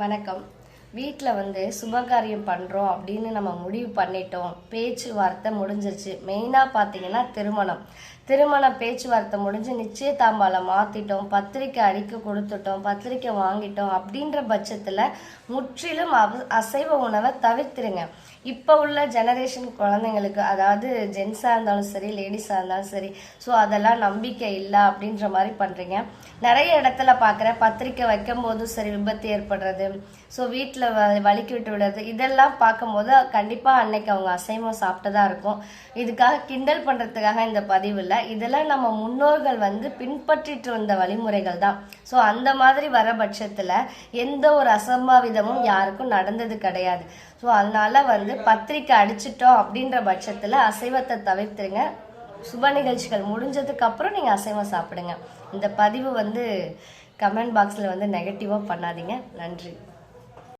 வணக்கம். வீட்டில் வந்து சுபகாரியம் பண்ணுறோம் அப்படின்னு நம்ம முடிவு பண்ணிட்டோம். பேச்சுவார்த்தை முடிஞ்சிருச்சு. மெயினாக பார்த்தீங்கன்னா திருமணம். திருமண பேச்சுவார்த்தை முடிஞ்சு நிச்சயதாம்பாலம் மாற்றிட்டோம் பத்திரிக்கை அறிக்கை கொடுத்துட்டோம். பத்திரிக்கை வாங்கிட்டோம் அப்படின்ற பட்சத்தில் முற்றிலும் அவ அசைவ உணவை தவிர்த்துருங்க. இப்போ உள்ள ஜெனரேஷன் குழந்தைங்களுக்கு அதாவது ஜென்ஸாக இருந்தாலும் சரி லேடிஸாக இருந்தாலும் சரி ஸோ அதெல்லாம் நம்பிக்கை இல்லை அப்படின்ற மாதிரி பண்ணுறீங்க நிறைய இடத்துல பார்க்குறேன் பத்திரிக்கை வைக்கும் போதும் சரி விபத்து ஏற்படுறது. ஸோ வீட்டில் வ வலிக்கு விட்டு விடுறது இதெல்லாம் பார்க்கும்போது கண்டிப்பாக அன்னைக்கு அவங்க அசைவம் சாப்பிட்டதா இருக்கும். இதுக்காக கிண்டல் பண்ணுறதுக்காக இந்த பதிவு இல்லை. இதெல்லாம் நம்ம முன்னோர்கள் வந்து பின்பற்றிட்டு வந்த வழிமுறைகள் தான். ஸோ அந்த மாதிரி வர பட்சத்தில் எந்த ஒரு அசம்பாவிதமும் யாருக்கும் நடந்தது கிடையாது. ஸோ அதனால வந்து பத்திரிக்கை அடிச்சிட்டோம் அப்படின்ற பட்சத்தில் அசைவத்தை தவிர்த்துருங்க. சுப நிகழ்ச்சிகள் முடிஞ்சதுக்கு அப்புறம் நீங்கள் அசைவம் சாப்பிடுங்க. இந்த பதிவு வந்து கமெண்ட் பாக்ஸில் வந்து நெகட்டிவாக பண்ணாதீங்க. நன்றி.